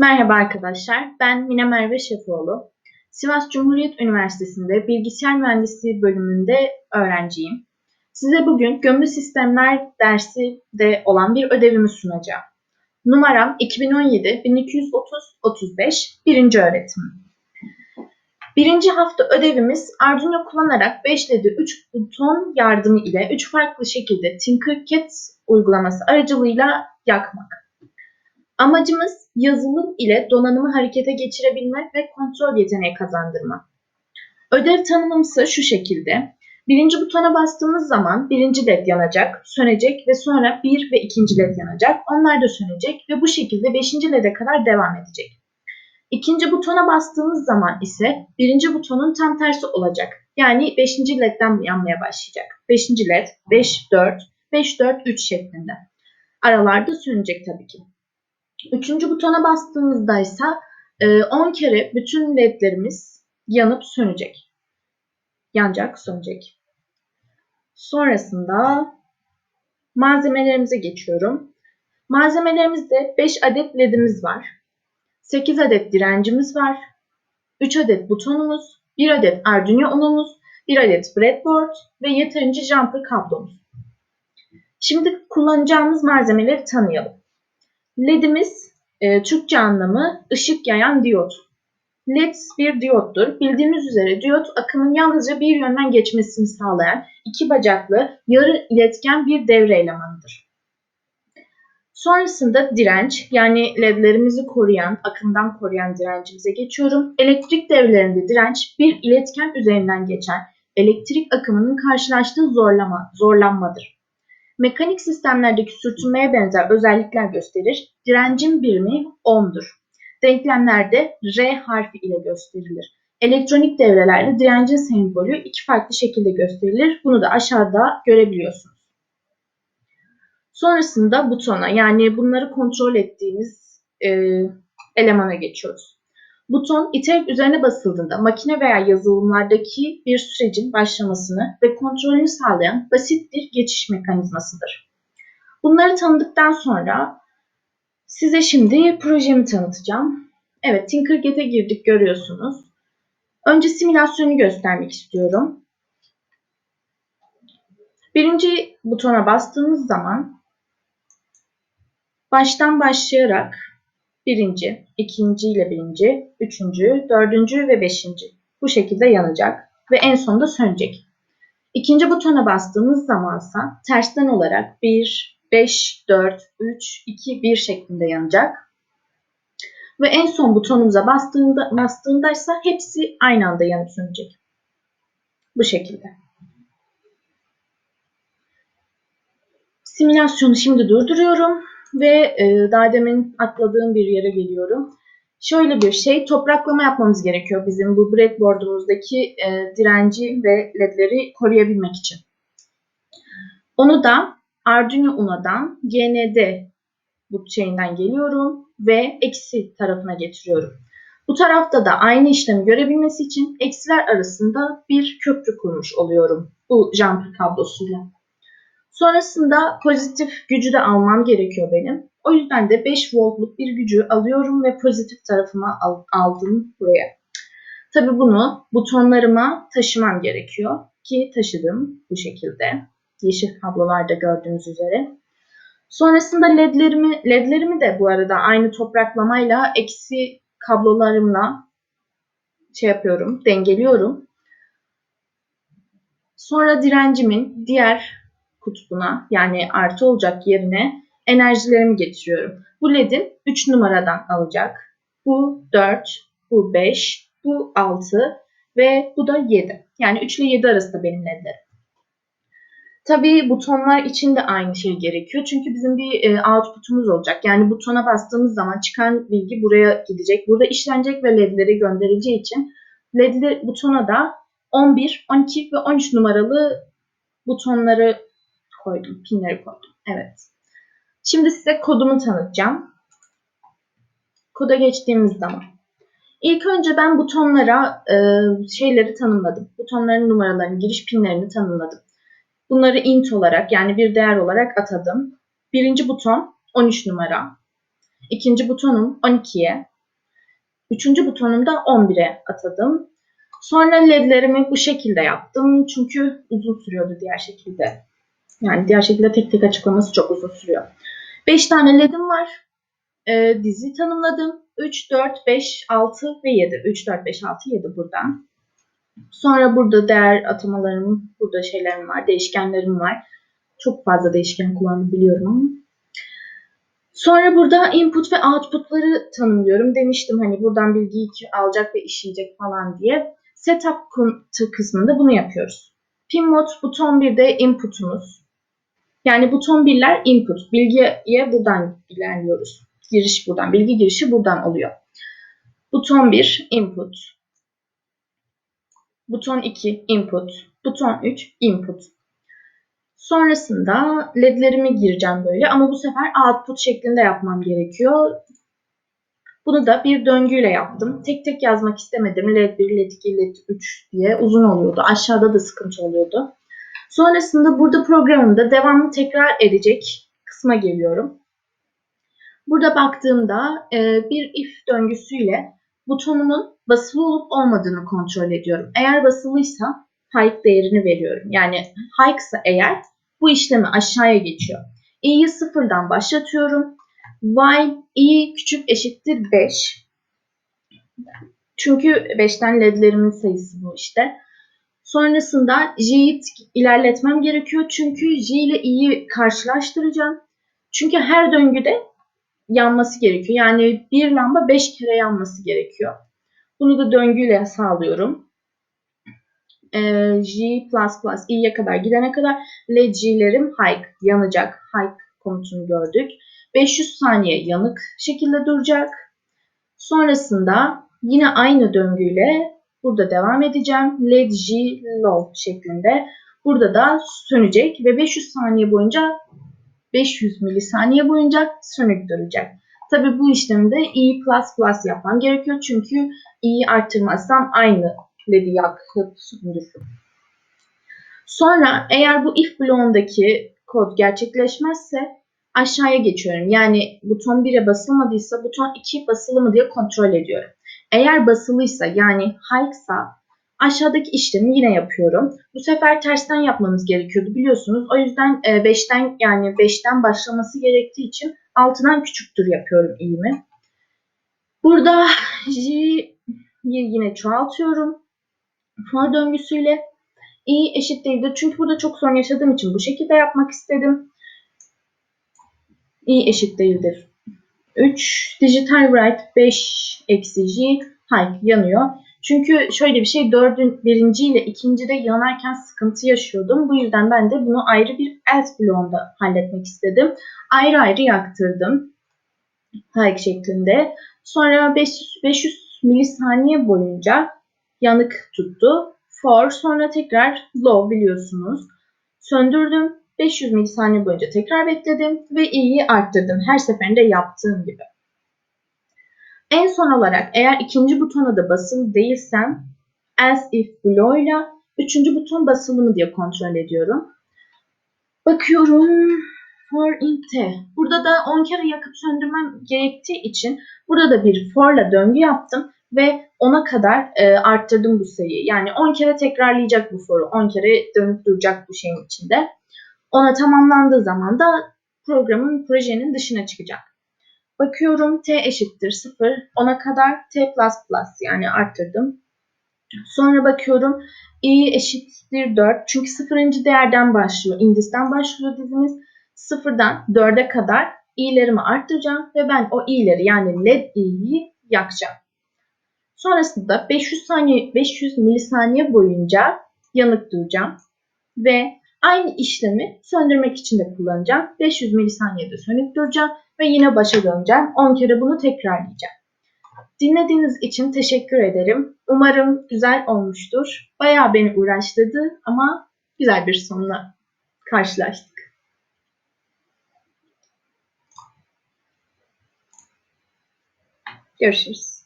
Merhaba arkadaşlar, ben Mine Merve Şefoğlu. Sivas Cumhuriyet Üniversitesi'nde Bilgisayar Mühendisliği bölümünde öğrenciyim. Size bugün gömülü sistemler dersi de olan bir ödevimi sunacağım. Numaram 2017-1230-35, birinci öğretim. Birinci hafta ödevimiz Arduino kullanarak 5 ledi 3 buton yardımı ile 3 farklı şekilde Tinkercad uygulaması aracılığıyla yakmak. Amacımız yazılım ile donanımı harekete geçirebilmek ve kontrol yeteneği kazandırmak. Ödev tanımım ise şu şekilde. Birinci butona bastığımız zaman birinci led yanacak, sönecek ve sonra bir ve ikinci led yanacak. Onlar da sönecek ve bu şekilde beşinci led'e kadar devam edecek. İkinci butona bastığımız zaman ise birinci butonun tam tersi olacak. Yani beşinci ledden yanmaya başlayacak. Beşinci led 5, 4, 5, 4, 3 şeklinde. Aralarda sönecek tabii ki. Üçüncü butona bastığımızda ise 10 kere bütün ledlerimiz yanıp sönecek. Yanacak, sönecek. Sonrasında malzemelerimize geçiyorum. Malzemelerimizde 5 adet ledimiz var. 8 adet direncimiz var. 3 adet butonumuz, 1 adet Arduino unumuz, 1 adet breadboard ve yeterince jumper kablomuz. Şimdi kullanacağımız malzemeleri tanıyalım. LED'imiz e, Türkçe anlamı ışık yayan diyot. LED bir diyottur. Bildiğiniz üzere diyot akımın yalnızca bir yönden geçmesini sağlayan iki bacaklı yarı iletken bir devre elemanıdır. Sonrasında direnç yani ledlerimizi koruyan, akımdan koruyan direncimize geçiyorum. Elektrik devrelerinde direnç bir iletken üzerinden geçen elektrik akımının karşılaştığı zorlama, zorlanmadır mekanik sistemlerdeki sürtünmeye benzer özellikler gösterir. Direncin birimi ohm'dur. Denklemlerde R harfi ile gösterilir. Elektronik devrelerde direncin sembolü iki farklı şekilde gösterilir. Bunu da aşağıda görebiliyorsunuz. Sonrasında butona yani bunları kontrol ettiğimiz e, elemana geçiyoruz. Buton iterek üzerine basıldığında makine veya yazılımlardaki bir sürecin başlamasını ve kontrolünü sağlayan basit bir geçiş mekanizmasıdır. Bunları tanıdıktan sonra size şimdi projemi tanıtacağım. Evet, Tinkercad'e girdik görüyorsunuz. Önce simülasyonu göstermek istiyorum. Birinci butona bastığımız zaman baştan başlayarak birinci, ikinci ile birinci, üçüncü, dördüncü ve beşinci. Bu şekilde yanacak ve en sonunda sönecek. İkinci butona bastığımız zamansa tersten olarak 1, 5, 4, 3, 2, 1 şeklinde yanacak. Ve en son butonumuza bastığında, bastığındaysa hepsi aynı anda yanıp sönecek. Bu şekilde. Simülasyonu şimdi durduruyorum ve e, daha demin atladığım bir yere geliyorum. Şöyle bir şey, topraklama yapmamız gerekiyor bizim bu breadboard'umuzdaki e, direnci ve ledleri koruyabilmek için. Onu da Arduino Uno'dan GND bu şeyinden geliyorum ve eksi tarafına getiriyorum. Bu tarafta da aynı işlemi görebilmesi için eksiler arasında bir köprü kurmuş oluyorum bu jumper kablosuyla. Sonrasında pozitif gücü de almam gerekiyor benim. O yüzden de 5 voltluk bir gücü alıyorum ve pozitif tarafıma aldım buraya. Tabi bunu butonlarıma taşımam gerekiyor ki taşıdım bu şekilde. Yeşil kablolarda gördüğünüz üzere. Sonrasında ledlerimi, ledlerimi de bu arada aynı topraklamayla eksi kablolarımla şey yapıyorum, dengeliyorum. Sonra direncimin diğer kutbuna yani artı olacak yerine enerjilerimi getiriyorum. Bu ledin 3 numaradan alacak. Bu 4, bu 5, bu 6 ve bu da 7. Yani 3 ile 7 arasında benim ledlerim. Tabii butonlar için de aynı şey gerekiyor. Çünkü bizim bir e, output'umuz olacak. Yani butona bastığımız zaman çıkan bilgi buraya gidecek. Burada işlenecek ve ledleri gönderileceği için ledli butona da 11, 12 ve 13 numaralı butonları koydum. Pinleri koydum. Evet. Şimdi size kodumu tanıtacağım. Koda geçtiğimiz zaman. İlk önce ben butonlara e, şeyleri tanımladım. Butonların numaralarını, giriş pinlerini tanımladım. Bunları int olarak yani bir değer olarak atadım. Birinci buton 13 numara. İkinci butonum 12'ye. Üçüncü butonumda 11'e atadım. Sonra ledlerimi bu şekilde yaptım. Çünkü uzun sürüyordu diğer şekilde. Yani diğer şekilde tek tek açıklaması çok uzun sürüyor. 5 tane ledim var. Ee, dizi tanımladım. 3, 4, 5, 6 ve 7. 3, 4, 5, 6, 7 buradan. Sonra burada değer atamalarım, burada şeylerim var, değişkenlerim var. Çok fazla değişken kullandım biliyorum ama. Sonra burada input ve output'ları tanımlıyorum. Demiştim hani buradan bilgiyi alacak ve işleyecek falan diye. Setup kısmında bunu yapıyoruz. Pin mod buton 1'de input'umuz. Yani buton 1'ler input. Bilgiye buradan ilerliyoruz. Giriş buradan. Bilgi girişi buradan oluyor. Buton 1 input. Buton 2 input. Buton 3 input. Sonrasında ledlerimi gireceğim böyle ama bu sefer output şeklinde yapmam gerekiyor. Bunu da bir döngüyle yaptım. Tek tek yazmak istemedim. LED 1, LED 2, LED 3 diye uzun oluyordu. Aşağıda da sıkıntı oluyordu. Sonrasında burada programımda devamlı tekrar edecek kısma geliyorum. Burada baktığımda bir if döngüsüyle butonumun basılı olup olmadığını kontrol ediyorum. Eğer basılıysa hike değerini veriyorum. Yani hike ise eğer bu işlemi aşağıya geçiyor. i'yi sıfırdan başlatıyorum. while i küçük eşittir 5. Çünkü 5'ten ledlerimin sayısı bu işte. Sonrasında j'yi ilerletmem gerekiyor. Çünkü j ile i'yi karşılaştıracağım. Çünkü her döngüde yanması gerekiyor. Yani bir lamba 5 kere yanması gerekiyor. Bunu da döngüyle sağlıyorum e, G++ i'ye kadar gidene kadar led G'lerim hike yanacak. Hike komutunu gördük. 500 saniye yanık şekilde duracak. Sonrasında yine aynı döngüyle burada devam edeceğim. Led G low şeklinde. Burada da sönecek ve 500 saniye boyunca 500 milisaniye boyunca sönük duracak. Tabi bu işlemde i++ yapmam gerekiyor çünkü i'yi arttırmazsam aynı led'i yakıp söndürürüm. Sonra eğer bu if bloğundaki kod gerçekleşmezse aşağıya geçiyorum. Yani buton 1'e basılmadıysa buton 2 basılı mı diye kontrol ediyorum. Eğer basılıysa yani hike'sa aşağıdaki işlemi yine yapıyorum. Bu sefer tersten yapmamız gerekiyordu biliyorsunuz. O yüzden 5'ten e, yani 5'ten başlaması gerektiği için 6'dan küçüktür yapıyorum i'mi. Burada j'yi yine çoğaltıyorum for döngüsüyle i eşit değildir. Çünkü burada çok sorun yaşadığım için bu şekilde yapmak istedim. i eşit değildir. 3 digital write 5 eksi j hike yanıyor. Çünkü şöyle bir şey dördün birinci ile ikinci de yanarken sıkıntı yaşıyordum. Bu yüzden ben de bunu ayrı bir else bloğunda halletmek istedim. Ayrı ayrı yaktırdım. Hike şeklinde. Sonra 500, 500 milisaniye boyunca yanık tuttu. For sonra tekrar low biliyorsunuz. Söndürdüm. 500 milisaniye boyunca tekrar bekledim ve i'yi arttırdım. Her seferinde yaptığım gibi. En son olarak eğer ikinci butona da basılı değilsem else if ile üçüncü buton basılı mı diye kontrol ediyorum. Bakıyorum for in t. Burada da 10 kere yakıp söndürmem gerektiği için burada da bir for ile döngü yaptım ve 10'a kadar e, arttırdım bu sayıyı. Yani 10 kere tekrarlayacak bu foru. 10 kere dönüp duracak bu şeyin içinde. Ona tamamlandığı zaman da programın, projenin dışına çıkacak. Bakıyorum t eşittir 0. 10'a kadar t++ yani arttırdım. Sonra bakıyorum i eşittir 4. Çünkü 0. değerden başlıyor. Indisten başlıyor dizimiz. 0'dan 4'e kadar i'lerimi arttıracağım ve ben o i'leri yani led i'yi yakacağım. Sonrasında 500 saniye 500 milisaniye boyunca yanık duracağım ve aynı işlemi söndürmek için de kullanacağım. 500 milisaniyede sönük duracağım ve yine başa döneceğim. 10 kere bunu tekrarlayacağım. Dinlediğiniz için teşekkür ederim. Umarım güzel olmuştur. Bayağı beni uğraştırdı ama güzel bir sonla karşılaştık. Görüşürüz.